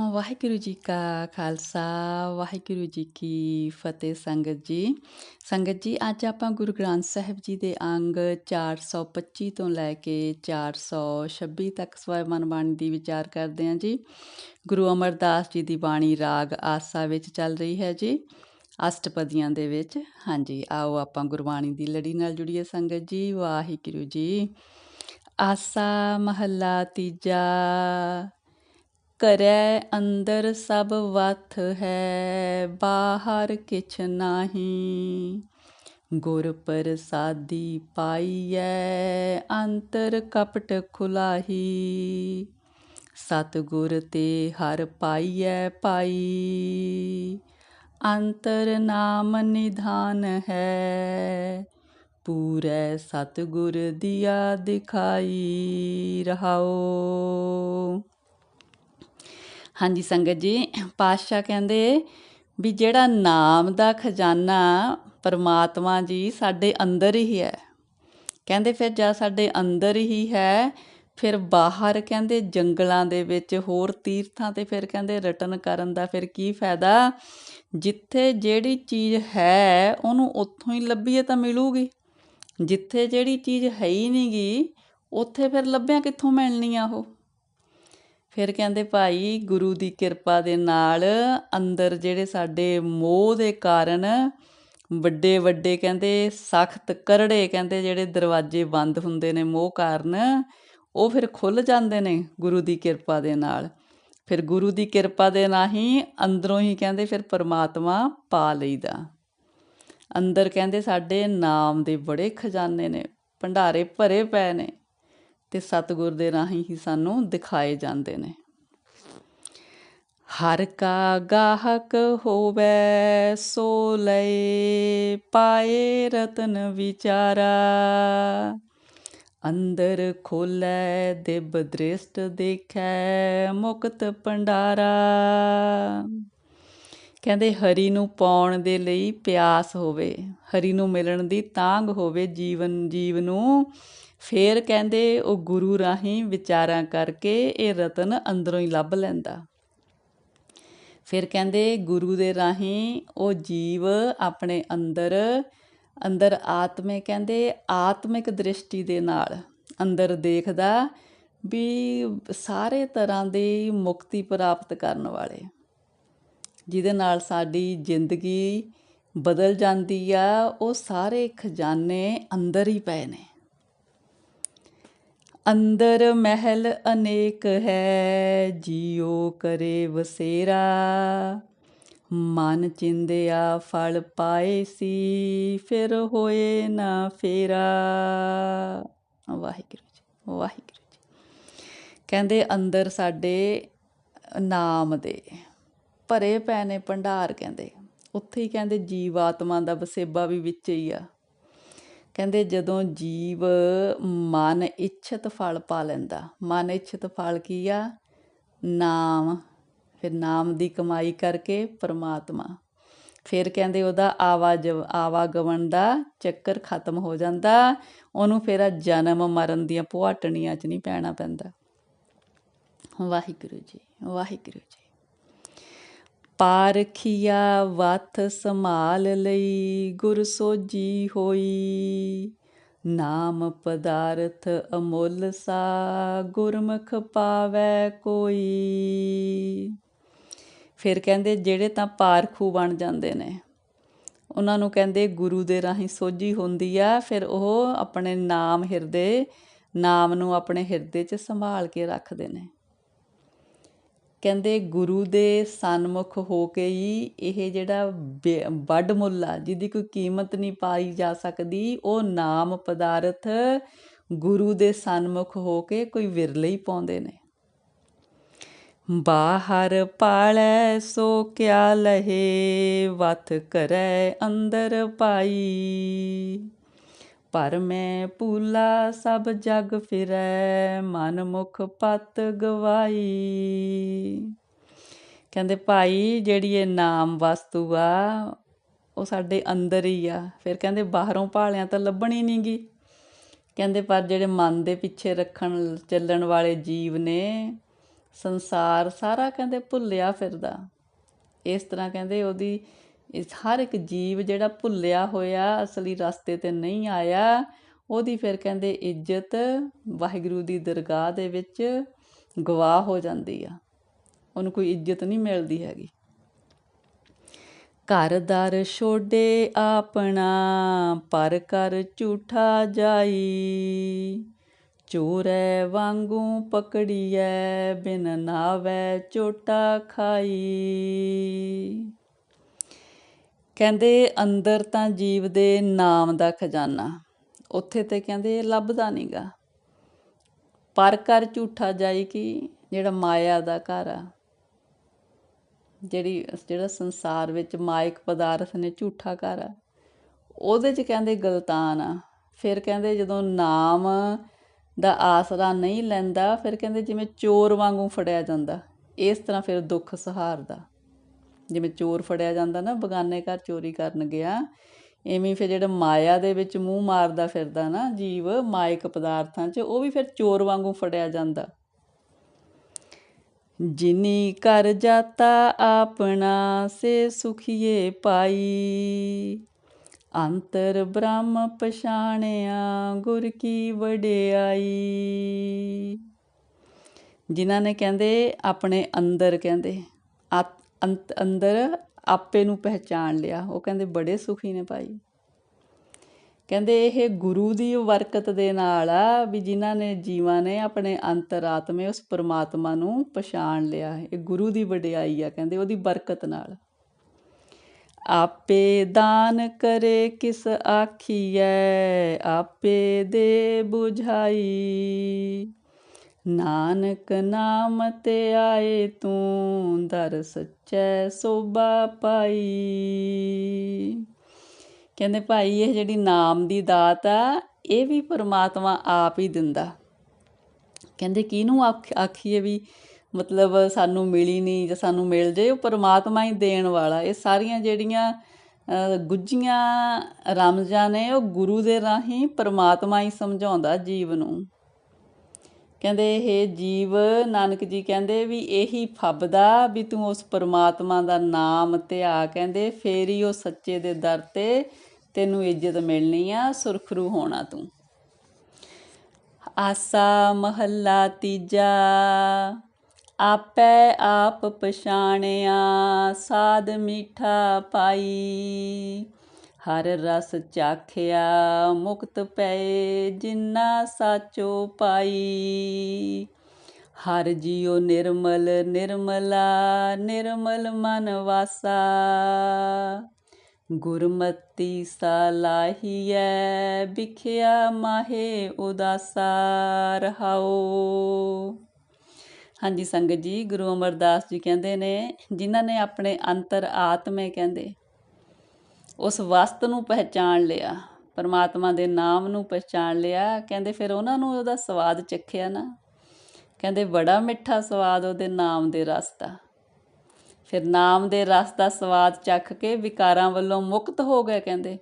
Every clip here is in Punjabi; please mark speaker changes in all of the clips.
Speaker 1: ਵਾਹਿਗੁਰੂ ਜੀ ਕਾ ਖਾਲਸਾ, ਵਾਹਿਗੁਰੂ ਜੀ ਕੀ ਫਤਿਹ ਸੰਗਤ ਜੀ। ਸੰਗਤ ਜੀ, ਅੱਜ ਆਪਾਂ ਗੁਰੂ ਗ੍ਰੰਥ ਸਾਹਿਬ ਜੀ ਦੇ ਅੰਗ 425 ਤੋਂ ਲੈ ਕੇ 426 ਤੱਕ ਸਵੈਮਨ ਬਾਣੀ ਦੀ ਵਿਚਾਰ ਕਰਦੇ ਹਾਂ ਜੀ। ਗੁਰੂ ਅਮਰਦਾਸ ਜੀ ਦੀ ਬਾਣੀ ਰਾਗ ਆਸਾ ਵਿੱਚ ਚੱਲ ਰਹੀ ਹੈ ਜੀ, ਅਸ਼ਟਪਦੀਆਂ ਦੇ ਵਿੱਚ। ਹਾਂਜੀ, ਆਓ ਆਪਾਂ ਗੁਰਬਾਣੀ ਦੀ ਲੜੀ ਨਾਲ ਜੁੜੀਏ ਸੰਗਤ ਜੀ, ਵਾਹਿਗੁਰੂ ਜੀ। ਆਸਾ ਮਹੱਲਾ ਤੀਜਾ ਕਰੈ ਅੰਦਰ ਸਭ ਵੱਥ ਹੈ, ਬਾਹਰ ਕਿਛ ਨਾਹੀ। ਗੁਰ ਪ੍ਰਸਾਦੀ ਪਾਈਐ, ਅੰਤਰ ਕਪਟ ਖੁਲਾਹੀ। ਸਤ ਗੁਰ ਤੇ ਹਰ ਪਾਈਐ ਪਾਈ। ਅੰਤਰ ਨਾਮ ਨਿਧਾਨ ਹੈ, ਪੂਰੈ ਸਤ ਗੁਰ ਦਿਆ ਦਿਖਾਈ ਰਹਾਓ। ਹਾਂਜੀ ਸੰਗਤ ਜੀ, ਪਾਤਸ਼ਾਹ ਕਹਿੰਦੇ ਵੀ ਜਿਹੜਾ ਨਾਮ ਦਾ ਖਜ਼ਾਨਾ ਪਰਮਾਤਮਾ ਜੀ ਸਾਡੇ ਅੰਦਰ ਹੀ ਹੈ। ਕਹਿੰਦੇ ਫਿਰ ਜਾਂ ਸਾਡੇ ਅੰਦਰ ਹੀ ਹੈ, ਫਿਰ ਬਾਹਰ ਕਹਿੰਦੇ ਜੰਗਲਾਂ ਦੇ ਵਿੱਚ, ਹੋਰ ਤੀਰਥਾਂ ਤੇ ਫਿਰ ਕਹਿੰਦੇ ਰਟਨ ਕਰਨ ਦਾ ਫਿਰ ਕੀ ਫਾਇਦਾ? ਜਿੱਥੇ ਜਿਹੜੀ ਚੀਜ਼ ਹੈ, ਉਹਨੂੰ ਉੱਥੋਂ ਹੀ ਲੱਭੀਏ ਤਾਂ ਮਿਲੂਗੀ। ਜਿੱਥੇ ਜਿਹੜੀ ਚੀਜ਼ ਹੈ ਹੀ ਨਹੀਂਗੀ ਉੱਥੇ ਫਿਰ ਲੱਭਿਆ ਕਿੱਥੋਂ ਮਿਲਣੀ ਆ ਉਹ? ਫਿਰ ਕਹਿੰਦੇ ਭਾਈ ਗੁਰੂ ਦੀ ਕਿਰਪਾ ਦੇ ਨਾਲ ਅੰਦਰ ਜਿਹੜੇ ਸਾਡੇ ਮੋਹ ਦੇ ਕਾਰਨ ਵੱਡੇ ਵੱਡੇ ਕਹਿੰਦੇ ਸਖਤ ਕਰੜੇ ਕਹਿੰਦੇ ਜਿਹੜੇ ਦਰਵਾਜ਼ੇ ਬੰਦ ਹੁੰਦੇ ਨੇ ਮੋਹ ਕਾਰਨ, ਉਹ ਫਿਰ ਖੁੱਲ ਜਾਂਦੇ ਨੇ ਗੁਰੂ ਦੀ ਕਿਰਪਾ ਦੇ ਨਾਲ। ਫਿਰ ਗੁਰੂ ਦੀ ਕਿਰਪਾ ਦੇ ਨਾਲ ਅੰਦਰੋਂ ਹੀ ਕਹਿੰਦੇ ਫਿਰ ਪਰਮਾਤਮਾ ਪਾ ਲਈਦਾ। ਅੰਦਰ ਕਹਿੰਦੇ ਸਾਡੇ ਨਾਮ ਦੇ ਬੜੇ ਖਜ਼ਾਨੇ ਨੇ, ਭੰਡਾਰੇ ਭਰੇ ਪਏ ਨੇ। ਤੇ ਸਤਿਗੁਰ ਦੇ ਰਾਹੀਂ ਹੀ ਸਾਨੂੰ ਦਿਖਾਏ ਜਾਂਦੇ ਨੇ। ਹਰ ਕਾ ਗਾਹਕ ਹੋਵੇ, ਸੋ ਲਏ ਪਾਏ ਰਤਨ ਵਿਚਾਰਾ। ਅੰਦਰ ਖੋਲੇ, ਦਿਬ ਦ੍ਰਿਸ਼ਟ ਦੇਖੈ, ਮੁਕਤ ਪੰਡਾਰਾ ਕਹਿੰਦੇ ਹਰੀ ਨੂੰ ਪਾਉਣ ਦੇ ਲਈ ਪਿਆਸ ਹੋਵੇ, ਹਰੀ ਨੂੰ ਮਿਲਣ ਦੀ ਤਾਂਗ ਹੋਵੇ, ਜੀਵਨ, ਜੀਵ ਨੂੰ ਫਿਰ ਕਹਿੰਦੇ ਉਹ ਗੁਰੂ ਰਾਹੀਂ ਵਿਚਾਰਾਂ ਕਰਕੇ ਇਹ ਰਤਨ ਅੰਦਰੋਂ ਹੀ ਲੱਭ ਲੈਂਦਾ। ਫਿਰ ਕਹਿੰਦੇ ਗੁਰੂ ਦੇ ਰਾਹੀਂ ਉਹ ਜੀਵ ਆਪਣੇ ਅੰਦਰ ਅੰਦਰ ਆਤਮੇ ਕਹਿੰਦੇ ਆਤਮਿਕ ਦ੍ਰਿਸ਼ਟੀ ਦੇ ਨਾਲ ਅੰਦਰ ਦੇਖਦਾ ਵੀ ਸਾਰੇ ਤਰ੍ਹਾਂ ਦੀ ਮੁਕਤੀ ਪ੍ਰਾਪਤ ਕਰਨ ਵਾਲੇ। ਜਿਹਦੇ ਨਾਲ ਸਾਡੀ ਜ਼ਿੰਦਗੀ ਬਦਲ ਜਾਂਦੀ ਆ, ਉਹ ਸਾਰੇ ਖਜ਼ਾਨੇ ਅੰਦਰ ਹੀ ਪਏ ਨੇ। ਅੰਦਰ ਮਹਿਲ ਅਨੇਕ ਹੈ, ਜੀਉ ਕਰੇ ਵਸੇਰਾ। ਮਨ ਚਿੰਦਿਆ ਫਲ ਪਾਏ ਸੀ, ਫਿਰ ਹੋਏ ਨਾ ਫੇਰਾ। ਵਾਹਿਗੁਰੂ ਜੀ ਵਾਹਿਗੁਰੂ ਜੀ। ਕਹਿੰਦੇ ਅੰਦਰ ਸਾਡੇ ਨਾਮ ਦੇ, ਭਰੇ ਪੈ ਨੇ ਭੰਡਾਰ ਕਹਿੰਦੇ। ਉੱਥੇ ਹੀ ਕਹਿੰਦੇ ਜੀਵ ਆਤਮਾ ਦਾ ਵਸੇਬਾ ਵੀ ਵਿੱਚ ਹੀ ਆ। ਕਹਿੰਦੇ ਜਦੋਂ ਜੀਵ ਮਨ ਇੱਛਤ ਫਲ ਪਾ ਲੈਂਦਾ, ਮਨ ਇੱਛਤ ਫਲ ਕੀ ਆ? ਨਾਮ, ਫਿਰ ਨਾਮ ਦੀ ਕਮਾਈ ਕਰਕੇ ਪਰਮਾਤਮਾ। ਫਿਰ ਕਹਿੰਦੇ ਉਹਦਾ ਆਵਾਜ, ਆਵਾਗਮਨ ਦਾ ਚੱਕਰ ਖਤਮ ਹੋ ਜਾਂਦਾ, ਉਹਨੂੰ ਫਿਰ ਜਨਮ ਮਰਨ ਦੀਆਂ ਪੁਆਟਣੀਆਂ 'ਚ ਨਹੀਂ ਪੈਣਾ ਪੈਂਦਾ। ਵਾਹਿਗੁਰੂ ਜੀ ਵਾਹਿਗੁਰੂ ਜੀ। ਪਾਰਖੀਆ ਵਤ ਸੰਭਾਲ ਲਈ ਗੁਰ ਸੋਜੀ ਹੋਈ। ਨਾਮ ਪਦਾਰਥ ਅਮੁੱਲ ਸਾ ਗੁਰਮੁਖ ਪਾਵੇ ਕੋਈ। ਫਿਰ ਕਹਿੰਦੇ ਜਿਹੜੇ ਤਾਂ ਪਾਰਖੂ ਬਣ ਜਾਂਦੇ ਨੇ, ਉਹਨਾਂ ਨੂੰ ਕਹਿੰਦੇ ਗੁਰੂ ਦੇ ਰਾਹੀਂ ਸੋਝੀ ਹੁੰਦੀ ਆ। ਫਿਰ ਉਹ ਆਪਣੇ ਨਾਮ ਹਿਰਦੇ, ਨਾਮ ਨੂੰ ਆਪਣੇ ਹਿਰਦੇ 'ਚ ਸੰਭਾਲ ਕੇ ਰੱਖਦੇ ਨੇ। ਕਹਿੰਦੇ ਗੁਰੂ ਦੇ ਸਨਮੁਖ ਹੋ ਕੇ ਹੀ ਇਹ ਜਿਹੜਾ ਵੱਡ ਮੁੱਲ ਆ, ਜਿਹਦੀ ਕੋਈ ਕੀਮਤ ਨਹੀਂ ਪਾਈ ਜਾ ਸਕਦੀ, ਉਹ ਨਾਮ ਪਦਾਰਥ ਗੁਰੂ ਦੇ ਸਨਮੁਖ ਹੋ ਕੇ ਕੋਈ ਵਿਰਲੇ ਹੀ ਪਾਉਂਦੇ ਨੇ। ਬਾਹਰ ਪਾਲੈ ਸੋ ਕਿਆ ਲਹੇ ਵਤ ਕਰੈ ਅੰਦਰ ਪਾਈ। ਪਰ ਮੈਂ ਭੂਲਾ ਸਭ ਜਗ ਫਿਰੈ, ਮਨ ਮੁਖ ਪਤ ਗਵਾਈ। ਕਹਿੰਦੇ, ਭਾਈ, ਜਿਹੜੀ ਇਹ ਨਾਮ ਵਸਤੂ ਆ, ਉਹ ਸਾਡੇ ਅੰਦਰ ਹੀ ਆ। ਫਿਰ ਕਹਿੰਦੇ, ਬਾਹਰੋਂ ਭਾਲਿਆਂ ਤਾਂ ਲੱਭਣੀ ਨਹੀਂਗੀ ਕਹਿੰਦੇ, ਪਰ ਜਿਹੜੇ ਮਨ ਦੇ ਪਿੱਛੇ ਰੱਖਣ, ਚੱਲਣ ਵਾਲੇ ਜੀਵ ਨੇ, ਸੰਸਾਰ ਸਾਰਾ ਕਹਿੰਦੇ ਭੁੱਲਿਆ ਫਿਰਦਾ। ਇਸ ਤਰ੍ਹਾਂ ਕਹਿੰਦੇ, ਉਹਦੀ ਇਸ ਹਰ ਇੱਕ ਜੀਵ ਜਿਹੜਾ ਭੁੱਲਿਆ ਹੋਇਆ, ਅਸਲੀ ਰਸਤੇ ਤੇ ਨਹੀਂ ਆਇਆ, ਉਹਦੀ ਫਿਰ ਕਹਿੰਦੇ ਇੱਜ਼ਤ ਵਾਹਿਗੁਰੂ ਦੀ ਦਰਗਾਹ ਦੇ ਵਿੱਚ ਗਵਾਹ ਹੋ ਜਾਂਦੀ ਆ। ਉਹਨੂੰ ਕੋਈ ਇੱਜ਼ਤ ਨਹੀਂ ਮਿਲਦੀ ਹੈਗੀ। ਘਰ ਦਰ ਛੋਡੇ ਆਪਣਾ, ਪਰ ਕਰ ਝੂਠਾ ਜਾਈ। ਚੋਰੈ ਵਾਂਗੂ ਪਕੜੀਐ, ਬਿਨ ਨਾਵੈ ਚੋਟਾ ਖਾਈ। ਕਹਿੰਦੇ ਅੰਦਰ ਤਾਂ ਜੀਵ ਦੇ ਨਾਮ ਦਾ ਖਜ਼ਾਨਾ, ਉੱਥੇ ਤੇ ਕਹਿੰਦੇ ਲੱਭਦਾ ਨਹੀਂਗਾ ਪਰ ਕਰ ਝੂਠਾ ਜਾਈ ਕਿ, ਜਿਹੜਾ ਮਾਇਆ ਦਾ ਘਰ ਆ। ਜਿਹੜੀ, ਜਿਹੜਾ ਸੰਸਾਰ ਵਿੱਚ ਮਾਇਕ ਪਦਾਰਥ ਨੇ ਝੂਠਾ ਘਰ ਆ। ਉਹਦੇ 'ਚ ਕਹਿੰਦੇ ਗਲਤਾਨ ਆ। ਫਿਰ ਕਹਿੰਦੇ ਜਦੋਂ ਨਾਮ ਦਾ ਆਸਰਾ ਨਹੀਂ ਲੈਂਦਾ, ਫਿਰ ਕਹਿੰਦੇ ਜਿਵੇਂ ਚੋਰ ਵਾਂਗੂ ਫੜਿਆ ਜਾਂਦਾ। ਇਸ ਤਰ੍ਹਾਂ ਫਿਰ ਦੁੱਖ ਸਹਾਰਦਾ। ਜਿਵੇਂ ਚੋਰ ਫੜਿਆ ਜਾਂਦਾ ਨਾ, ਬਗਾਨੇ ਘਰ ਚੋਰੀ ਕਰਨ ਗਿਆ, ਐਵੇਂ ਫਿਰ ਜਿਹੜਾ ਮਾਇਆ ਦੇ ਵਿੱਚ ਮੂੰਹ ਮਾਰਦਾ ਫਿਰਦਾ ਨਾ ਜੀਵ, ਮਾਇਕ ਪਦਾਰਥਾਂ 'ਚ, ਉਹ ਵੀ ਫਿਰ ਚੋਰ ਵਾਂਗੂ ਫੜਿਆ ਜਾਂਦਾ। ਜਿਨੀ ਕਰ ਜਾਤਾ ਆਪਣਾ, ਸੇ ਸੁਖੀਏ ਪਾਈ। ਅੰਤਰ ਬ੍ਰਹਮ ਪਛਾਣਿਆ, ਗੁਰ ਕੀ ਵਡਿਆਈ। ਜਿਨ੍ਹਾਂ ਨੇ ਕਹਿੰਦੇ, ਆਪਣੇ ਅੰਦਰ ਕਹਿੰਦੇ ਅੰਤ- ਅੰਦਰ ਆਪੇ ਨੂੰ ਪਹਿਚਾਣ ਲਿਆ। ਉਹ ਕਹਿੰਦੇ, ਬੜੇ ਸੁਖੀ ਨੇ ਭਾਈ। ਕਹਿੰਦੇ, ਇਹ ਗੁਰੂ ਦੀ ਬਰਕਤ ਦੇ ਨਾਲ ਆ ਵੀ ਜਿਨ੍ਹਾਂ ਨੇ ਜੀਵਾਂ ਨੇ ਆਪਣੇ ਅੰਤਰਾਤਮੇ ਉਸ ਪਰਮਾਤਮਾ ਨੂੰ ਪਛਾਣ ਲਿਆ। ਇਹ ਗੁਰੂ ਦੀ ਵਡਿਆਈ ਆ। ਕਹਿੰਦੇ, ਉਹਦੀ ਬਰਕਤ ਨਾਲ। ਆਪੇ ਦਾਨ ਕਰੇ ਕਿਸ ਆਖੀਐ, ਆਪੇ ਦੇ ਬੁਝਾਈ। ਨਾਨਕ ਨਾਮ ਤੇ ਆਏ ਤੂੰ ਦਰ ਸੱਚੈ ਸੋਭਾ ਪਾਈ। ਕਹਿੰਦੇ ਭਾਈ ਇਹ ਜਿਹੜੀ ਨਾਮ ਦੀ ਦਾਤ ਆ ਇਹ ਵੀ ਪਰਮਾਤਮਾ ਆਪ ਹੀ ਦਿੰਦਾ। ਕਹਿੰਦੇ ਕਿਹਨੂੰ ਆਖ- ਆਖੀਏ ਵੀ ਮਤਲਬ ਸਾਨੂੰ ਮਿਲੀ ਨਹੀਂ ਜਾਂ ਸਾਨੂੰ ਮਿਲ ਜੇ ਉਹ ਪਰਮਾਤਮਾ ਹੀ ਦੇਣ ਵਾਲਾ। ਇਹ ਸਾਰੀਆਂ ਜਿਹੜੀਆਂ ਅ, ਗੁੱਝੀਆਂ ਰਮਜ਼ਾਂ ਨੇ ਉਹ ਗੁਰੂ ਦੇ ਰਾਹੀਂ ਪਰਮਾਤਮਾ ਹੀ ਸਮਝਾਉਂਦਾ ਜੀਵ ਨੂੰ। ਕਹਿੰਦੇ ਇਹ ਜੀਵ ਨਾਨਕ ਜੀ ਕਹਿੰਦੇ ਵੀ ਇਹੀ ਫੱਬਦਾ ਵੀ ਤੂੰ ਉਸ ਪਰਮਾਤਮਾ ਦਾ ਨਾਮ ਧਿਆ ਕਹਿੰਦੇ ਫੇਰ ਹੀ ਉਹ ਸੱਚੇ ਦੇ ਦਰ ਤੇ ਤੈਨੂੰ ਇੱਜ਼ਤ ਮਿਲਣੀ ਆ, ਸੁਰਖਰੂ ਹੋਣਾ ਤੂੰ। ਆਸਾ ਮਹੱਲਾ ਤੀਜਾ, ਆਪੈ ਆਪ ਪਛਾਣਿਆ, ਸਾਧ ਮੀਠਾ ਪਾਈ। ਹਰ ਰਸ ਚਾਖਿਆ, ਮੁਕਤ ਪਏ ਜਿਨਾ ਸਾਚੋ ਪਾਈ। ਹਰ ਜੀਉ ਨਿਰਮਲ ਨਿਰਮਲਾ, ਨਿਰਮਲ ਮਨ ਵਾਸਾ। ਗੁਰਮਤੀ ਸਲਾਹੀਐ ਵਿਖਿਆ ਮਾਹੇ ਉਦਾਸਾ, ਰਹਾਓ। ਹਾਂਜੀ, ਸੰਗਤ ਜੀ, ਗੁਰੂ ਅਮਰਦਾਸ ਜੀ ਕਹਿੰਦੇ ਨੇ, ਜਿਨ੍ਹਾਂ ਨੇ ਆਪਣੇ ਅੰਤਰ ਆਤਮੇ ਕਹਿੰਦੇ ਉਸ ਵਸਤ ਨੂੰ ਪਹਿਚਾਣ ਲਿਆ, ਪਰਮਾਤਮਾ ਦੇ ਨਾਮ ਨੂੰ ਪਹਿਚਾਣ ਲਿਆ। ਕਹਿੰਦੇ ਫਿਰ ਉਹਨਾਂ ਨੂੰ ਉਹਦਾ ਸਵਾਦ ਚੱਖਿਆ ਨਾ। ਕਹਿੰਦੇ ਬੜਾ ਮਿੱਠਾ ਸਵਾਦ ਉਹਦੇ ਨਾਮ ਦੇ ਰਸ ਦਾ। ਫਿਰ ਨਾਮ ਦੇ ਰਸ ਦਾ ਸਵਾਦ ਚੱਖ ਕੇ ਵਿਕਾਰਾਂ ਵੱਲੋਂ ਮੁਕਤ ਹੋ ਗਏ ਕਹਿੰਦੇ।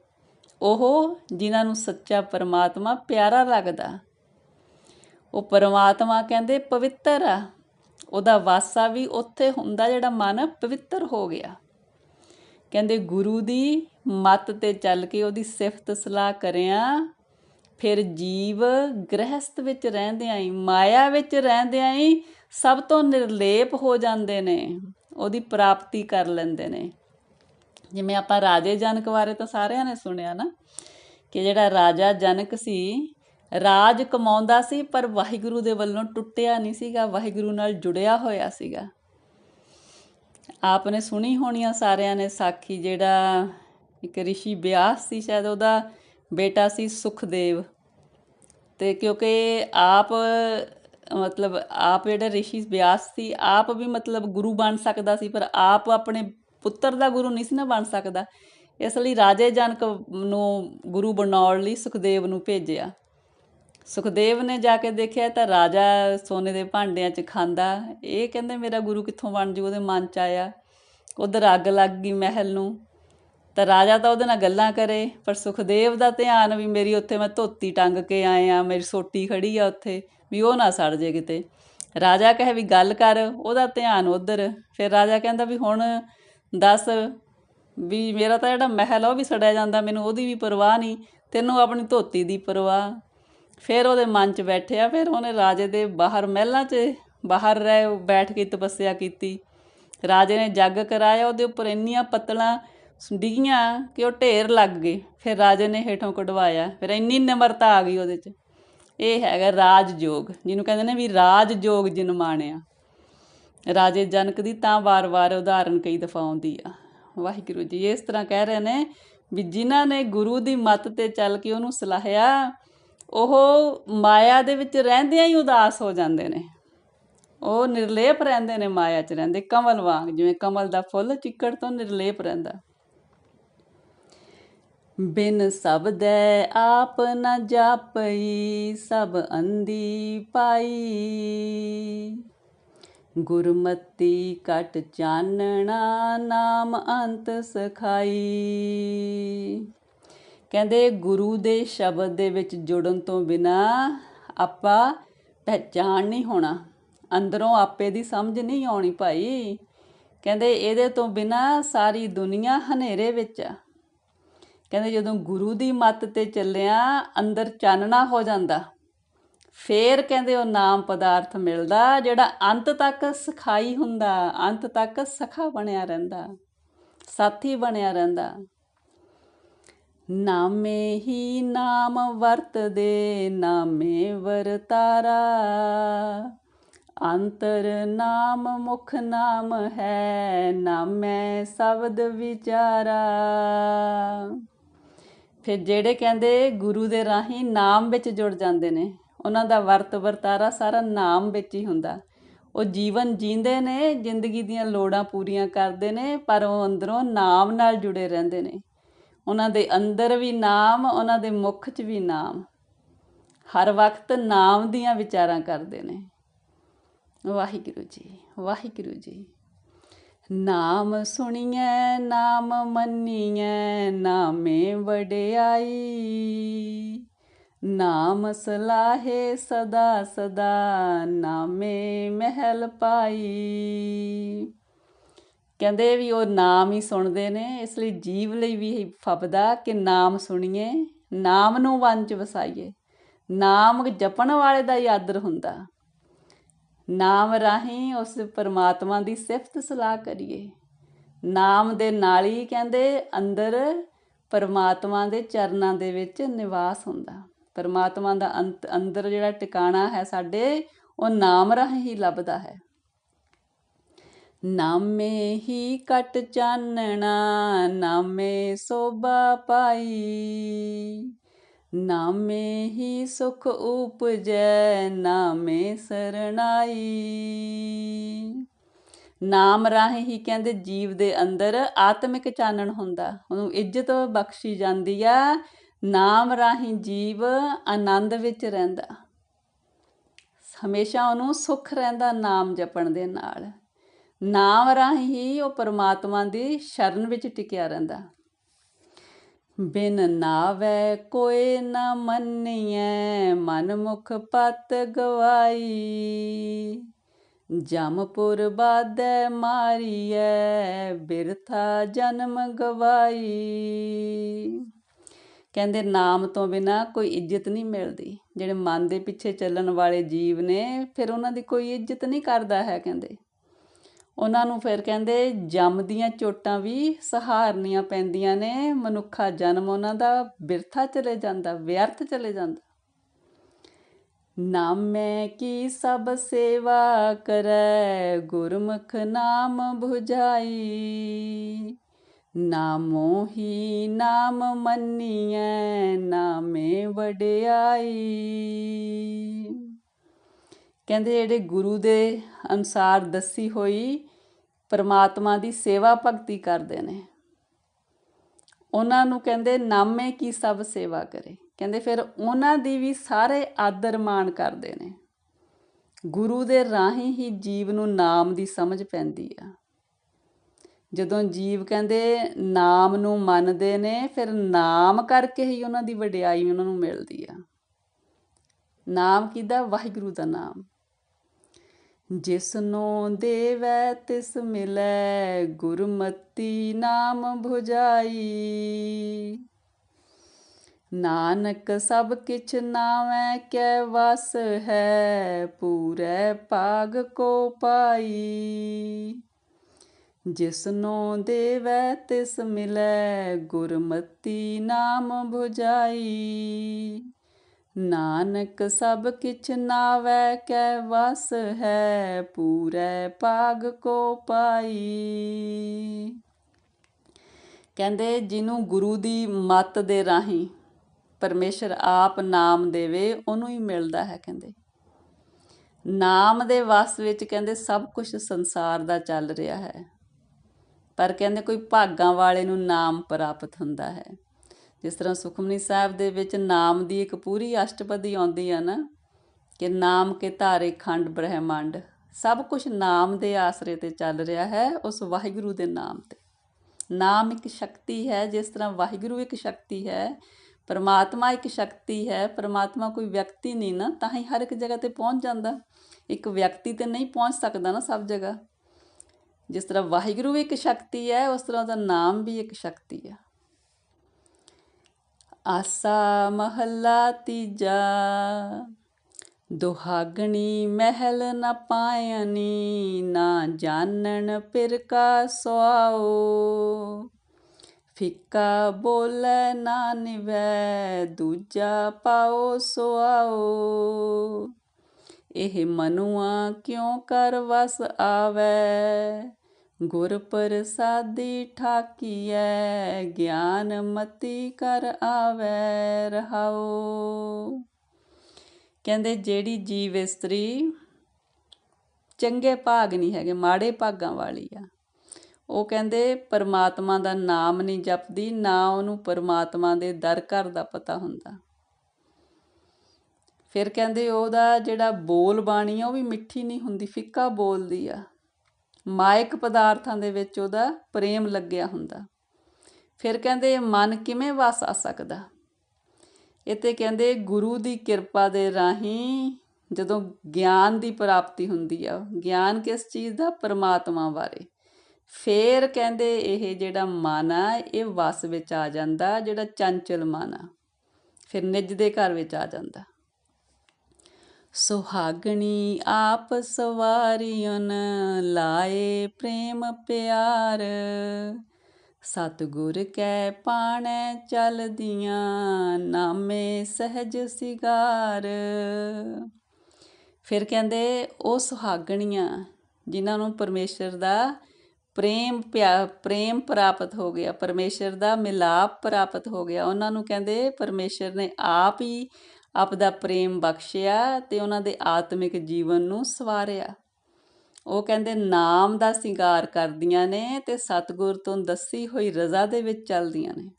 Speaker 1: ਉਹ ਜਿਨ੍ਹਾਂ ਨੂੰ ਸੱਚਾ ਪਰਮਾਤਮਾ ਪਿਆਰਾ ਲੱਗਦਾ। ਉਹ ਪਰਮਾਤਮਾ ਕਹਿੰਦੇ ਪਵਿੱਤਰ ਆ। ਉਹਦਾ ਵਾਸਾ ਵੀ ਉੱਥੇ ਹੁੰਦਾ ਜਿਹੜਾ ਮਨ ਪਵਿੱਤਰ ਹੋ ਗਿਆ। ਕਹਿੰਦੇ ਗੁਰੂ ਦੀ ਮੱਤ ਤੇ ਚੱਲ ਕੇ ਉਹਦੀ ਸਿਫਤ ਸਲਾਹ ਕਰਿਆ। ਫਿਰ ਜੀਵ ਗ੍ਰਹਿਸਥ ਵਿੱਚ ਰਹਿੰਦਿਆਂ ਹੀ ਮਾਇਆ ਵਿੱਚ ਰਹਿੰਦਿਆਂ ਹੀ ਸਭ ਤੋਂ ਨਿਰਲੇਪ ਹੋ ਜਾਂਦੇ ਨੇ, ਉਹਦੀ ਪ੍ਰਾਪਤੀ ਕਰ ਲੈਂਦੇ ਨੇ। ਜਿਵੇਂ ਆਪਾਂ ਰਾਜੇ ਜਨਕ ਬਾਰੇ ਤਾਂ ਸਾਰਿਆਂ ਨੇ ਸੁਣਿਆ ਨਾ, ਕਿ ਜਿਹੜਾ ਰਾਜਾ ਜਨਕ ਸੀ, ਰਾਜ ਕਮਾਉਂਦਾ ਸੀ, ਪਰ ਵਾਹਿਗੁਰੂ ਦੇ ਵੱਲੋਂ ਟੁੱਟਿਆ ਨਹੀਂ ਸੀਗਾ, ਵਾਹਿਗੁਰੂ ਨਾਲ ਜੁੜਿਆ ਹੋਇਆ ਸੀਗਾ। ਆਪਨੇ ਸੁਣੀ ਹੋਣੀਆਂ ਸਾਰਿਆਂ ਨੇ ਸਾਖੀ ਜਿਹੜਾ ਇੱਕ ਰਿਸ਼ੀ ਬਿਆਸ ਸੀ, ਸ਼ਾਇਦ ਉਹਦਾ ਬੇਟਾ ਸੀ ਸੁਖਦੇਵ। ਤੇ ਕਿਉਂਕਿ ਆਪ, ਮਤਲਬ ਆਪ ਜਿਹੜਾ ਰਿਸ਼ੀ ਬਿਆਸ ਸੀ, ਆਪ ਵੀ ਮਤਲਬ ਗੁਰੂ ਬਣ ਸਕਦਾ ਸੀ, ਪਰ ਆਪ ਆਪਣੇ ਪੁੱਤਰ ਦਾ ਗੁਰੂ ਨਹੀਂ ਸੀ ਨਾ ਬਣ ਸਕਦਾ। ਇਸ ਲਈ ਰਾਜੇ ਜਨਕ ਨੂੰ ਗੁਰੂ ਬਣਾਉਣ ਲਈ ਸੁਖਦੇਵ ਨੂੰ ਭੇਜਿਆ। ਸੁਖਦੇਵ ਨੇ ਜਾ ਕੇ ਦੇਖਿਆ ਤਾਂ ਰਾਜਾ ਸੋਨੇ ਦੇ ਭਾਂਡਿਆਂ 'ਚ ਖਾਂਦਾ। ਇਹ ਕਹਿੰਦੇ, ਮੇਰਾ ਗੁਰੂ ਕਿੱਥੋਂ ਬਣ ਜੂ? ਉਹਦੇ ਮਨ 'ਚ ਆਇਆ। ਉਧਰ ਅੱਗ ਲੱਗ ਗਈ ਮਹਿਲ ਨੂੰ। ਤਾਂ ਰਾਜਾ ਤਾਂ ਉਹਦੇ ਨਾਲ ਗੱਲਾਂ ਕਰੇ, ਪਰ ਸੁਖਦੇਵ ਦਾ ਧਿਆਨ ਵੀ ਮੇਰੀ ਉੱਥੇ ਮੈਂ ਧੋਤੀ ਟੰਗ ਕੇ ਆਏ ਆ, ਮੇਰੀ ਸੋਟੀ ਖੜੀ ਆ ਉੱਥੇ, ਵੀ ਉਹ ਨਾ ਸੜ ਜੇ ਕਿਤੇ। ਰਾਜਾ ਕਹੇ ਵੀ ਗੱਲ ਕਰ, ਉਹਦਾ ਧਿਆਨ ਉਧਰ। ਫਿਰ ਰਾਜਾ ਕਹਿੰਦਾ ਵੀ ਹੁਣ ਦੱਸ, ਵੀ ਮੇਰਾ ਤਾਂ ਜਿਹੜਾ ਮਹਿਲ ਆ ਉਹ ਵੀ ਸੜਿਆ ਜਾਂਦਾ, ਮੈਨੂੰ ਉਹਦੀ ਵੀ ਪਰਵਾਹ ਨਹੀਂ, ਤੈਨੂੰ ਆਪਣੀ ਧੋਤੀ ਦੀ ਪਰਵਾਹ। ਫਿਰ ਉਹਦੇ ਮਨ 'ਚ ਬੈਠਿਆ, ਫਿਰ ਉਹਨੇ ਰਾਜੇ ਦੇ ਬਾਹਰ ਮਹਿਲਾਂ 'ਚ ਬਾਹਰ ਰਹਿ ਬੈਠ ਕੇ ਤਪੱਸਿਆ ਕੀਤੀ। ਰਾਜੇ ਨੇ ਜੱਗ ਕਰਾਇਆ, ਉਹਦੇ ਉੱਪਰ ਇੰਨੀਆਂ ਪਤਲਾਂ ਡਿੱਗੀਆਂ ਕਿ ਉਹ ਢੇਰ ਲੱਗ ਗਏ। ਫਿਰ ਰਾਜੇ ਨੇ ਹੇਠੋਂ ਕਢਵਾਇਆ। ਫਿਰ ਇੰਨੀ ਨਿਮਰਤਾ ਆ ਗਈ ਉਹਦੇ 'ਚ। ਇਹ ਹੈਗਾ ਰਾਜਯੋਗ, ਜਿਹਨੂੰ ਕਹਿੰਦੇ ਨੇ ਵੀ ਰਾਜਯੋਗ ਜਿਨ ਮਾਣਿਆ। ਰਾਜੇ ਜਨਕ ਦੀ ਤਾਂ ਵਾਰ-ਵਾਰ ਉਦਾਹਰਨ ਕਈ ਦਫਾ ਆਉਂਦੀ ਆ। ਵਾਹਿਗੁਰੂ ਜੀ, ਇਸ ਤਰ੍ਹਾਂ ਕਹਿ ਰਹੇ ਨੇ ਵੀ ਜਿਨ੍ਹਾਂ ਨੇ ਗੁਰੂ ਦੀ ਮੱਤ ਤੇ ਚੱਲ ਕੇ ਉਹਨੂੰ ਸਲਾਹਿਆ, ਉਹ ਮਾਇਆ ਦੇ ਵਿੱਚ ਰਹਿੰਦਿਆਂ ਹੀ ਉਦਾਸ ਹੋ ਜਾਂਦੇ ਨੇ। ਉਹ ਨਿਰਲੇਪ ਰਹਿੰਦੇ ਨੇ ਮਾਇਆ 'ਚ ਰਹਿੰਦੇ। ਕਮਲ ਵਾਂਗ, ਜਿਵੇਂ ਕਮਲ ਦਾ ਫੁੱਲ ਚਿੱਕੜ ਤੋਂ ਨਿਰਲੇਪ ਰਹਿੰਦਾ। ਬਿਨ ਸਬਦੈ ਆਪ ਨ ਜਾਪਈ, ਸਭ ਅੰਦੀ ਪਾਈ। ਗੁਰਮਤੀ ਕਟ ਚਾਨਣਾ, ਨਾਮ ਅੰਤ ਸਖਾਈ। ਕਹਿੰਦੇ ਗੁਰੂ ਦੇ ਸ਼ਬਦ ਦੇ ਵਿੱਚ ਜੁੜਨ ਤੋਂ ਬਿਨਾ ਆਪਾਂ ਪਹਿਚਾਨ ਨਹੀਂ ਹੋਣਾ। ਅੰਦਰੋਂ ਆਪੇ ਦੀ ਸਮਝ ਨਹੀਂ ਆਉਣੀ ਭਾਈ। ਕਹਿੰਦੇ ਇਹਦੇ ਤੋਂ ਬਿਨਾ ਸਾਰੀ ਦੁਨੀਆ ਹਨੇਰੇ ਵਿੱਚ ਆ। ਕਹਿੰਦੇ ਜਦੋਂ ਗੁਰੂ ਦੀ ਮੱਤ ਤੇ ਚੱਲਿਆ, ਅੰਦਰ ਚਾਨਣਾ ਹੋ ਜਾਂਦਾ। ਫੇਰ ਕਹਿੰਦੇ ਉਹ ਨਾਮ ਪਦਾਰਥ ਮਿਲਦਾ, ਜਿਹੜਾ ਅੰਤ ਤੱਕ ਸਖਾਈ ਹੁੰਦਾ, ਅੰਤ ਤੱਕ ਸਖਾ ਬਣਿਆ ਰਹਿੰਦਾ, ਸਾਥੀ ਬਣਿਆ ਰਹਿੰਦਾ। ਨਾਮੇ ਹੀ ਨਾਮ ਵਰਤਦੇ, ਨਾਮੇ ਵਰਤਾਰਾ। ਅੰਤਰ ਨਾਮ ਮੁਖ ਨਾਮ ਹੈ, ਨਾਮੈ ਸ਼ਬਦ ਵਿਚਾਰਾ। ਫਿਰ ਜਿਹੜੇ ਕਹਿੰਦੇ ਗੁਰੂ ਦੇ ਰਾਹੀਂ ਨਾਮ ਵਿੱਚ ਜੁੜ ਜਾਂਦੇ ਨੇ, ਉਹਨਾਂ ਦਾ ਵਰਤ ਵਰਤਾਰਾ ਸਾਰਾ ਨਾਮ ਵਿੱਚ ਹੀ ਹੁੰਦਾ। ਉਹ ਜੀਵਨ ਜੀਂਦੇ ਨੇ, ਜ਼ਿੰਦਗੀ ਦੀਆਂ ਲੋੜਾਂ ਪੂਰੀਆਂ ਕਰਦੇ ਨੇ, ਪਰ ਉਹ ਅੰਦਰੋਂ ਨਾਮ ਨਾਲ ਜੁੜੇ ਰਹਿੰਦੇ ਨੇ। ਉਹਨਾਂ ਦੇ ਅੰਦਰ ਵੀ ਨਾਮ, ਉਹਨਾਂ ਦੇ ਮੁਖ 'ਚ ਵੀ ਨਾਮ। ਹਰ ਵਕਤ ਨਾਮ ਦੀਆਂ ਵਿਚਾਰਾਂ ਕਰਦੇ ਨੇ। ਵਾਹਿਗੁਰੂ ਜੀ ਵਾਹਿਗੁਰੂ ਜੀ। ਨਾਮ ਸੁਣੀਐ, ਨਾਮ ਮੰਨੀਐ, ਨਾਮੇ ਵਡਿਆਈ। ਨਾਮ ਸਲਾਹੇ ਸਦਾ ਸਦਾ, ਨਾਮੇ ਮਹਿਲ ਪਾਈ। ਕਹਿੰਦੇ ਵੀ ਉਹ ਨਾਮ ਹੀ ਸੁਣਦੇ ਨੇ, ਇਸ ਲਈ ਜੀਵ ਲਈ ਵੀ ਫਬਦਾ ਕਿ ਨਾਮ ਸੁਣੀਏ, ਨਾਮ ਨੂੰ ਵੰਚ ਵਸਾਈਏ। ਨਾਮ ਜਪਣ ਵਾਲੇ ਦਾ ਹੀ ਆਦਰ ਹੁੰਦਾ। ਨਾਮ ਰਾਹੀਂ ਉਸ ਪਰਮਾਤਮਾ ਦੀ ਸਿਫਤ ਸਲਾਹ ਕਰੀਏ। ਨਾਮ ਦੇ ਨਾਲ ਹੀ ਕਹਿੰਦੇ ਅੰਦਰ ਪਰਮਾਤਮਾ ਦੇ ਚਰਨਾਂ ਦੇ ਵਿੱਚ ਨਿਵਾਸ ਹੁੰਦਾ। ਪਰਮਾਤਮਾ ਦਾ ਅੰਤ, ਅੰਦਰ ਜਿਹੜਾ ਟਿਕਾਣਾ ਹੈ ਸਾਡੇ, ਉਹ ਨਾਮ ਰਾਹੀਂ ਹੀ ਲੱਭਦਾ ਹੈ। ਨਾਮੇ ਹੀ ਕਟ ਚਾਨਣਾ, ਨਾਮੇ ਸੋਭਾ ਪਾਈ। ਨਾਮੇ ਹੀ ਸੁਖ ਉਪਜੈ, ਨਾਮੇ ਸਰਣਾਈ। ਨਾਮ ਰਾਹੀਂ ਹੀ ਕਹਿੰਦੇ ਜੀਵ ਦੇ ਅੰਦਰ ਆਤਮਿਕ ਚਾਨਣ ਹੁੰਦਾ। ਉਹਨੂੰ ਇੱਜ਼ਤ ਬਖਸ਼ੀ ਜਾਂਦੀ ਆ। ਨਾਮ ਰਾਹੀਂ ਜੀਵ ਆਨੰਦ ਵਿੱਚ ਰਹਿੰਦਾ। ਹਮੇਸ਼ਾ ਉਹਨੂੰ ਸੁਖ ਰਹਿੰਦਾ ਨਾਮ ਜਪਣ ਦੇ ਨਾਲ। ਨਾਮ ਰਾਹੀਂ ਹੀ ਉਹ ਪਰਮਾਤਮਾ ਦੀ ਸ਼ਰਨ ਵਿੱਚ ਟਿਕਿਆ ਰਹਿੰਦਾ। ਬਿਨ ਨਾਵੇ ਕੋਈ ਨਾ ਮੰਨੀਐ ਮਨ ਮੁਖ ਪਤ ਗਵਾਈ। ਜਮਪੁਰ ਬਾਦੈ ਮਾਰੀਐ, ਬਿਰਥਾ ਜਨਮ ਗਵਾਈ। ਕਹਿੰਦੇ ਨਾਮ ਤੋਂ ਬਿਨਾ ਕੋਈ ਇੱਜ਼ਤ ਨਹੀਂ ਮਿਲਦੀ। ਜਿਹੜੇ ਮਨ ਦੇ ਪਿੱਛੇ ਚੱਲਣ ਵਾਲੇ ਜੀਵ ਨੇ, ਫਿਰ ਉਹਨਾਂ ਦੀ ਕੋਈ ਇੱਜ਼ਤ ਨਹੀਂ ਕਰਦਾ ਹੈ, ਕਹਿੰਦੇ। ਉਹਨਾਂ ਨੂੰ ਫਿਰ ਕਹਿੰਦੇ, ਜੰਮ ਦੀਆਂ ਚੋਟਾਂ ਵੀ ਸਹਾਰਨੀਆਂ ਪੈਂਦੀਆਂ ਨੇ, ਮਨੁੱਖਾ ਜਨਮ ਉਹਨਾਂ ਦਾ ਬਿਰਥਾ ਚਲੇ ਜਾਂਦਾ, ਵਿਅਰਥ ਚਲੇ ਜਾਂਦਾ। ਨਾਮੈ ਕੀ ਸਭ ਸੇਵਾ ਕਰੈ, ਗੁਰਮੁਖ ਨਾਮ 부ਝਾਈ ਨਾਮੋ ਹੀ ਨਾਮ ਮੰਨੀਐ, ਨਾਮੇ ਵਡਿਆਈ। ਕਹਿੰਦੇ ਜਿਹੜੇ ਗੁਰੂ ਦੇ ਅਨੁਸਾਰ ਦੱਸੀ ਹੋਈ ਪਰਮਾਤਮਾ ਦੀ ਸੇਵਾ ਭਗਤੀ ਕਰਦੇ ਨੇ। ਉਹਨਾਂ ਨੂੰ ਕਹਿੰਦੇ, ਨਾਮੇ ਕੀ ਸਭ ਸੇਵਾ ਕਰੇ? ਕਹਿੰਦੇ, ਫਿਰ ਉਹਨਾਂ ਦੀ ਵੀ ਸਾਰੇ ਆਦਰ ਮਾਣ ਕਰਦੇ ਨੇ। ਗੁਰੂ ਦੇ ਰਾਹੀਂ ਹੀ ਜੀਵ ਨੂੰ ਨਾਮ ਦੀ ਸਮਝ ਪੈਂਦੀ ਆ। ਜਦੋਂ ਜੀਵ ਕਹਿੰਦੇ, ਨਾਮ ਨੂੰ ਮੰਨਦੇ ਨੇ, ਫਿਰ ਨਾਮ ਕਰਕੇ ਹੀ ਉਹਨਾਂ ਦੀ ਵਡਿਆਈ ਉਹਨਾਂ ਨੂੰ ਮਿਲਦੀ ਆ। ਨਾਮ ਕਿਦਾ ਵਾਹਿਗੁਰੂ ਦਾ ਨਾਮ। ਜਿਸਨੂੰ ਦੇਵੈ ਤਿਸ ਮਿਲੈ, ਗੁਰਮਤੀ ਨਾਮ 부ਝਾਈ ਨਾਨਕ ਸਭ ਕਿਛ ਨਾਵੈ ਕੈ ਵਸ ਹੈ, ਪੂਰੇ ਭਾਗ ਕੋ ਪਾਈ। ਜਿਸਨੂੰ ਦੇਵੈ ਤਿਸ ਮਿਲੈ, ਗੁਰਮਤੀ ਨਾਮ ਭੁਜਾਈ। ਨਾਨਕ ਸਭ ਕਿਛ ਨਾਵੈ, ਕੈ ਵਸ ਹੈ, ਪੂਰੇ ਭਾਗ ਕੋ ਪਾਈ। ਕਹਿੰਦੇ ਜਿਹਨੂੰ ਗੁਰੂ ਦੀ ਮੱਤ ਦੇ ਰਾਹੀਂ ਪਰਮੇਸ਼ਰ ਆਪ ਨਾਮ ਦੇਵੇ, ਉਹਨੂੰ ਹੀ ਮਿਲਦਾ ਹੈ ਕਹਿੰਦੇ। ਨਾਮ ਦੇ ਵਸ ਵਿੱਚ ਕਹਿੰਦੇ ਸਭ ਕੁਝ ਸੰਸਾਰ ਦਾ ਚੱਲ ਰਿਹਾ ਹੈ। ਪਰ ਕਹਿੰਦੇ ਕੋਈ ਭਾਗਾਂ ਵਾਲੇ ਨੂੰ ਨਾਮ ਪ੍ਰਾਪਤ ਹੁੰਦਾ ਹੈ। ਜਿਸ ਤਰ੍ਹਾਂ ਸੁਖਮਨੀ ਸਾਹਿਬ ਦੇ ਵਿੱਚ ਨਾਮ ਦੀ ਇੱਕ ਪੂਰੀ ਅਸ਼ਟਪਦੀ ਆਉਂਦੀ ਆ ਨਾ, ਕਿ ਨਾਮ ਕੇ ਧਾਰੇ ਖੰਡ ਬ੍ਰਹਿਮੰਡ, ਸਭ ਕੁਝ ਨਾਮ ਦੇ ਆਸਰੇ ਤੇ ਚੱਲ ਰਿਹਾ ਹੈ ਉਸ ਵਾਹਿਗੁਰੂ ਦੇ ਨਾਮ ਤੇ। ਨਾਮ ਇੱਕ ਸ਼ਕਤੀ ਹੈ, ਜਿਸ ਤਰ੍ਹਾਂ ਵਾਹਿਗੁਰੂ ਇੱਕ ਸ਼ਕਤੀ ਹੈ, ਪਰਮਾਤਮਾ ਇੱਕ ਸ਼ਕਤੀ ਹੈ, ਪਰਮਾਤਮਾ ਕੋਈ ਵਿਅਕਤੀ ਨਹੀਂ ਨਾ, ਤਾਂ ਹੀ ਹਰ ਇੱਕ ਜਗ੍ਹਾ ਤੇ ਪਹੁੰਚ ਜਾਂਦਾ। ਇੱਕ ਵਿਅਕਤੀ ਤੇ ਨਹੀਂ ਪਹੁੰਚ ਸਕਦਾ ਨਾ ਸਭ ਜਗ੍ਹਾ। ਜਿਸ ਤਰ੍ਹਾਂ ਵਾਹਿਗੁਰੂ ਵੀ ਇੱਕ ਸ਼ਕਤੀ ਹੈ, ਉਸ ਤਰ੍ਹਾਂ ਉਹਦਾ ਨਾਮ ਵੀ ਇੱਕ ਸ਼ਕਤੀ ਹੈ ਆਸਾ ਮਹੱਲਾ ਤੀਜਾ। ਦੁਹਾਗਣੀ ਮਹਿਲ ਨਾ ਪਾਇਨੀ ਨਾ ਜਾਣਨ ਪਿਰ ਕਾ ਸੁਆਓ। ਫਿੱਕਾ ਬੋਲੇ ਨਾ ਨਿਵੈ, ਦੂਜਾ ਪਾਓ ਸੁਆਓ। ਇਹ ਮਨੁਆ ਕਿਉ ਕਰ ਵਸ ਆਵੈ? ਗੁਰ ਪ੍ਰਸਾਦੀ ਠਾਕੀਐ, ਗਿਆਨ ਮਤੀ ਕਰ ਆਵੈ ਰਹਾਓ ਕਹਿੰਦੇ ਜਿਹੜੀ ਜੀਵ ਇਸਤਰੀ ਚੰਗੇ ਭਾਗ ਨਹੀਂ ਹੈਗੇ, ਮਾੜੇ ਭਾਗਾਂ ਵਾਲੀ ਆ। ਉਹ ਕਹਿੰਦੇ ਪਰਮਾਤਮਾ ਦਾ ਨਾਮ ਨਹੀਂ ਜਪਦੀ, ਨਾ ਉਹਨੂੰ ਪਰਮਾਤਮਾ ਦੇ ਦਰ ਘਰ ਦਾ ਪਤਾ ਹੁੰਦਾ। ਫਿਰ ਕਹਿੰਦੇ ਉਹਦਾ ਜਿਹੜਾ ਬੋਲ ਬਾਣੀ ਆ, ਉਹ ਵੀ ਮਿੱਠੀ ਨਹੀਂ ਹੁੰਦੀ, ਫਿੱਕਾ ਬੋਲਦੀ ਆ। ਮਾਇਕ ਪਦਾਰਥਾਂ ਦੇ ਵਿੱਚ ਉਹਦਾ ਪ੍ਰੇਮ ਲੱਗਿਆ ਹੁੰਦਾ। ਫਿਰ ਕਹਿੰਦੇ, ਮਨ ਕਿਵੇਂ ਵਸ ਆ ਸਕਦਾ? ਇਤੇ ਕਹਿੰਦੇ, ਗੁਰੂ ਦੀ ਕਿਰਪਾ ਦੇ ਰਾਹੀਂ ਜਦੋਂ ਗਿਆਨ ਦੀ ਪ੍ਰਾਪਤੀ ਹੁੰਦੀ ਆ, ਗਿਆਨ ਕਿਸ ਚੀਜ਼ ਦਾ? ਪਰਮਾਤਮਾ ਬਾਰੇ। ਫੇਰ ਕਹਿੰਦੇ, ਇਹ ਜਿਹੜਾ ਮਨ ਆ, ਇਹ ਵਸ ਵਿੱਚ ਆ ਜਾਂਦਾ, ਜਿਹੜਾ ਚੰਚਲ ਮਨ ਆ, ਫਿਰ ਨਿੱਜ ਦੇ ਘਰ ਵਿੱਚ ਆ ਜਾਂਦਾ। ਸੁਹਾਗਣੀ ਆਪ ਸਵਾਰੀਨ ਲਾਏ ਪ੍ਰੇਮ ਪਿਆਰ। ਸਤਗੁਰ ਕੈ ਪਾਣੈ ਚਲਦੀਆਂ, ਨਾਮੇ ਸਹਿਜ ਸਿਗਾਰ। ਫਿਰ ਕਹਿੰਦੇ, ਉਹ ਸੁਹਾਗਣੀਆਂ ਜਿਨ੍ਹਾਂ ਨੂੰ ਪਰਮੇਸ਼ਰ ਦਾ ਪ੍ਰੇਮ ਪ੍ਰੇਮ ਪ੍ਰਾਪਤ ਹੋ ਗਿਆ, ਪਰਮੇਸ਼ਰ ਦਾ ਮਿਲਾਪ ਪ੍ਰਾਪਤ ਹੋ ਗਿਆ, ਉਹਨਾਂ ਨੂੰ ਕਹਿੰਦੇ ਪਰਮੇਸ਼ਰ ਨੇ ਆਪ ਹੀ ਆਪ ਦਾ ਪ੍ਰੇਮ ਬਖਸ਼ਿਆ ਤੇ ਉਹਨਾਂ ਦੇ ਆਤਮਿਕ ਜੀਵਨ ਨੂੰ ਸਵਾਰਿਆ। ਉਹ ਕਹਿੰਦੇ, ਨਾਮ ਦਾ ਸ਼ਿੰਗਾਰ ਕਰਦੀਆਂ ਨੇ ਤੇ ਸਤਗੁਰ ਤੋਂ ਦੱਸੀ ਹੋਈ ਰਜ਼ਾ ਦੇ ਵਿੱਚ ਚੱਲਦੀਆਂ ਨੇ।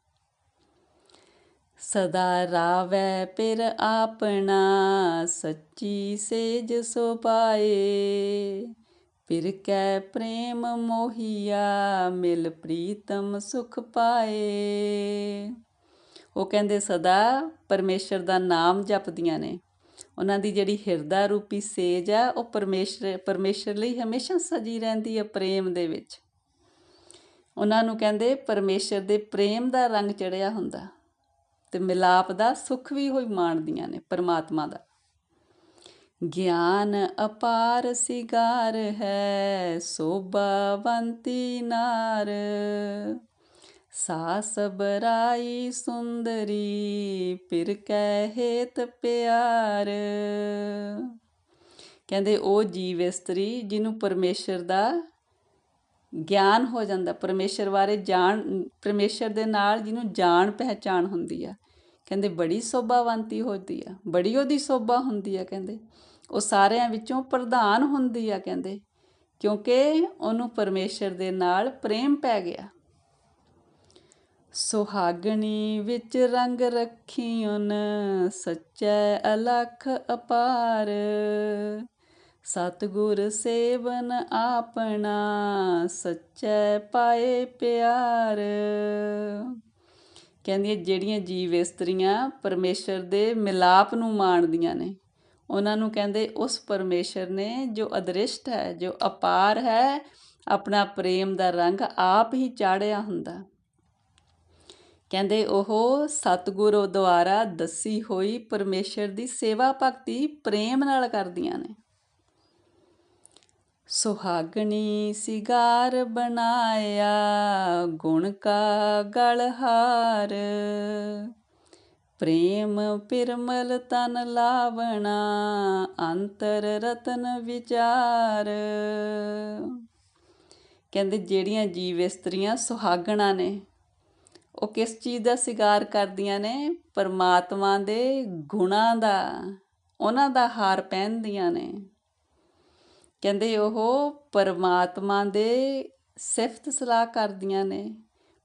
Speaker 1: ਸਦਾ ਰਾਵੈ ਪਿਰ ਆਪਣਾ, ਸੱਚੀ ਸੇਜ ਸੋ ਪਾਏ। ਪਿਰ ਕੈ ਪ੍ਰੇਮ ਮੋਹੀਆ, ਮਿਲ ਪ੍ਰੀਤਮ ਸੁਖ ਪਾਏ। ਉਹ ਕਹਿੰਦੇ, ਸਦਾ ਪਰਮੇਸ਼ਰ ਦਾ ਨਾਮ ਜਪਦੀਆਂ ਨੇ। ਉਹਨਾਂ ਦੀ ਜਿਹੜੀ ਹਿਰਦਾ ਰੂਪੀ ਸੇਜ ਆ, ਉਹ ਪਰਮੇਸ਼ਰ ਪਰਮੇਸ਼ਰ ਲਈ ਹਮੇਸ਼ਾ ਸਜੀ ਰਹਿੰਦੀ ਹੈ ਪ੍ਰੇਮ ਦੇ ਵਿੱਚ। ਉਹਨਾਂ ਨੂੰ ਕਹਿੰਦੇ, ਪਰਮੇਸ਼ਰ ਦੇ ਪ੍ਰੇਮ ਦਾ ਰੰਗ ਚੜਿਆ ਹੁੰਦਾ ਤੇ ਮਿਲਾਪ ਦਾ ਸੁਖ ਵੀ ਹੋਈ ਮਾਣਦੀਆਂ ਨੇ ਪਰਮਾਤਮਾ ਦਾ। ਗਿਆਨ ਅਪਾਰ ਸਿਗਾਰ ਹੈ, ਸੋਭਾਵੰਤੀ ਨਾਰ। ਸਾਸ ਬਰਾਈ ਸੁੰਦਰੀ, ਪਿਰ ਕੈ ਹੇਤ ਪਿਆਰ। ਕਹਿੰਦੇ, ਉਹ ਜੀਵ ਇਸਤਰੀ ਜਿਹਨੂੰ ਪਰਮੇਸ਼ਰ ਦਾ ਗਿਆਨ ਹੋ ਜਾਂਦਾ। ਪਰਮੇਸ਼ਰ ਬਾਰੇ ਜਾਣ, ਪਰਮੇਸ਼ਰ ਦੇ ਨਾਲ ਜਿਹਨੂੰ ਜਾਣ ਪਹਿਚਾਨ ਹੁੰਦੀ ਆ। ਕਹਿੰਦੇ, ਬੜੀ ਸੋਭਾਵੰਤੀ ਹੁੰਦੀ ਆ, ਬੜੀ ਉਹਦੀ ਸੋਭਾ ਹੁੰਦੀ ਆ, ਕਹਿੰਦੇ। ਉਹ ਸਾਰਿਆਂ ਵਿੱਚੋਂ ਪ੍ਰਧਾਨ ਹੁੰਦੀ ਆ, ਕਹਿੰਦੇ। ਕਿਉਂਕਿ ਉਹਨੂੰ ਪਰਮੇਸ਼ਰ ਦੇ ਨਾਲ ਪ੍ਰੇਮ ਪੈ ਗਿਆ। ਸੁਹਾਗਣੀ ਵਿੱਚ ਰੰਗ ਰੱਖੀਉਨ ਸੱਚੈ ਅਲਖ ਅਪਾਰ। ਸਤਗੁਰ ਸੇਵਨ ਆਪਣਾ, ਸੱਚੈ ਪਾਏ ਪਿਆਰ। ਕਹਿੰਦੀਆਂ ਜਿਹੜੀਆਂ ਜੀਵ ਇਸਤਰੀਆਂ ਪਰਮੇਸ਼ਰ ਦੇ ਮਿਲਾਪ ਨੂੰ ਮਾਣਦੀਆਂ ਨੇ, ਉਹਨਾਂ ਨੂੰ ਕਹਿੰਦੇ ਉਸ ਪਰਮੇਸ਼ਰ ਨੇ ਜੋ ਅਦ੍ਰਿਸ਼ਟ ਹੈ, ਜੋ ਅਪਾਰ ਹੈ, ਆਪਣਾ ਪ੍ਰੇਮ ਦਾ ਰੰਗ ਆਪ ਹੀ ਚਾੜਿਆ ਹੁੰਦਾ। ਕਹਿੰਦੇ ਉਹ ਸਤਿਗੁਰੂ ਦੁਆਰਾ ਦੱਸੀ ਹੋਈ ਪਰਮੇਸ਼ਰ ਦੀ ਸੇਵਾ ਭਗਤੀ ਪ੍ਰੇਮ ਨਾਲ ਕਰਦੀਆਂ ਨੇ। ਸੁਹਾਗਣੀ ਸਿਗਾਰ ਬਣਾਇਆ, ਗੁਣ ਕਾ ਗਲਹਾਰ ਪ੍ਰੇਮ ਪਿਰਮਲ ਤਨ ਲਾਵਣਾ, ਅੰਤਰ ਰਤਨ ਵਿਚਾਰ। ਕਹਿੰਦੇ ਜਿਹੜੀਆਂ ਜੀਵ ਇਸਤਰੀਆਂ ਸੁਹਾਗਣਾ ਨੇ ਉਹ ਕਿਸ ਚੀਜ਼ ਦਾ ਸਿਗਾਰ ਕਰਦੀਆਂ ਨੇ? ਪਰਮਾਤਮਾ ਦੇ ਗੁਣਾਂ ਦਾ, ਉਹਨਾਂ ਦਾ ਹਾਰ ਪਹਿਨਦੀਆਂ ਨੇ। ਕਹਿੰਦੇ ਉਹ ਪਰਮਾਤਮਾ ਦੇ ਸਿਫਤ ਸਲਾਹ ਕਰਦੀਆਂ ਨੇ।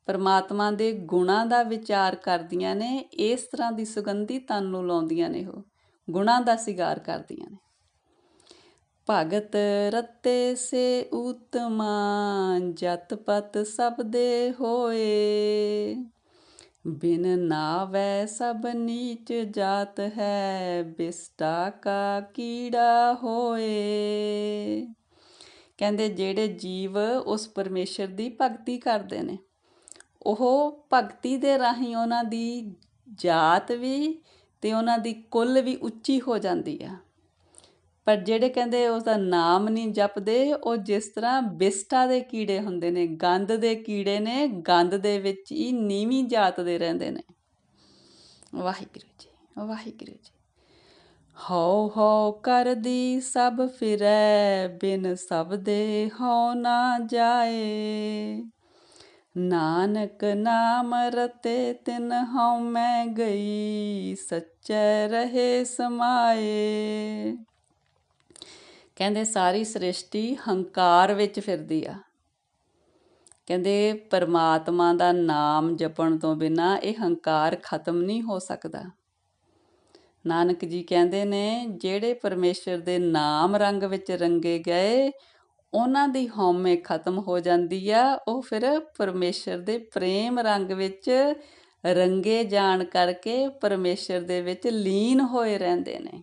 Speaker 1: ਪਰਮਾਤਮਾ ਦੇ ਗੁਣਾਂ ਦਾ ਵਿਚਾਰ ਕਰਦੀਆਂ ਨੇ। ਇਸ ਤਰ੍ਹਾਂ ਦੀ ਸੁਗੰਧੀ ਤਨ ਨੂੰ ਲਾਉਂਦੀਆਂ ਨੇ ਉਹ। ਗੁਣਾਂ ਦਾ ਸਿਗਾਰ ਕਰਦੀਆਂ ਨੇ। ਭਗਤ ਰਤੇ ਸੇ ਉਤਮਾ ਜਤ ਪਤ ਸਭ ਦੇ ਹੋਏ। ਬਿਨ ਨਾਵੈ ਸਭ ਨੀਚ ਜਾਤ ਹੈ, ਬਿਸਟਾ ਕਾ ਕੀੜਾ ਹੋਏ। ਕਹਿੰਦੇ ਜਿਹੜੇ ਜੀਵ ਉਸ ਪਰਮੇਸ਼ਰ ਦੀ ਭਗਤੀ ਕਰਦੇ ਨੇ, ਉਹ ਭਗਤੀ ਦੇ ਰਾਹੀਂ ਉਹਨਾਂ ਦੀ ਜਾਤ ਵੀ ਤੇ ਉਹਨਾਂ ਦੀ ਕੁੱਲ ਵੀ ਉੱਚੀ ਹੋ ਜਾਂਦੀ ਆ। ਪਰ ਜਿਹੜੇ ਕਹਿੰਦੇ ਉਸ ਦਾ ਨਾਮ ਨਹੀਂ ਜਪਦੇ, ਉਹ ਜਿਸ ਤਰ੍ਹਾਂ ਬਿਸਟਾ ਦੇ ਕੀੜੇ ਹੁੰਦੇ ਨੇ ਗੰਦ ਦੇ ਕੀੜੇ ਨੇ ਗੰਦ ਦੇ ਵਿੱਚ ਹੀ ਨੀਵੀਂ ਜਾਤ ਦੇ ਰਹਿੰਦੇ ਨੇ। ਵਾਹਿਗੁਰੂ ਜੀ ਵਾਹਿਗੁਰੂ ਜੀ। ਹਉ ਹਉ ਕਰਦੀ ਸਭ ਫਿਰੈ, ਬਿਨ ਸਭ ਦੇ ਹਉ ਨਾ ਜਾਏ। ਨਾਨਕ ਨਾਮ ਰਤੇ ਤਿਨ ਹਉ ਮੈਂ ਗਈ, ਸੱਚੇ ਰਹੇ ਸਮਾਏ। ਕਹਿੰਦੇ ਸਾਰੀ ਸ੍ਰਿਸ਼ਟੀ ਹੰਕਾਰ ਵਿੱਚ ਫਿਰਦੀ ਆ। ਕਹਿੰਦੇ ਪਰਮਾਤਮਾ ਦਾ ਨਾਮ ਜਪਣ ਤੋਂ ਬਿਨਾ ਇਹ ਹੰਕਾਰ ਖਤਮ ਨਹੀਂ ਹੋ ਸਕਦਾ। ਨਾਨਕ ਜੀ ਕਹਿੰਦੇ ਨੇ, ਜਿਹੜੇ ਪਰਮੇਸ਼ਰ ਦੇ ਨਾਮ ਰੰਗ ਵਿੱਚ ਰੰਗੇ ਗਏ, ਉਹਨਾਂ ਦੀ ਹਉਮੈ ਖਤਮ ਹੋ ਜਾਂਦੀ ਆ। ਉਹ ਫਿਰ ਪਰਮੇਸ਼ਰ ਦੇ ਪ੍ਰੇਮ ਰੰਗ ਵਿੱਚ ਰੰਗੇ ਜਾਣ ਕਰਕੇ ਪਰਮੇਸ਼ਰ ਦੇ ਵਿੱਚ ਲੀਨ ਹੋਏ ਰਹਿੰਦੇ ਨੇ।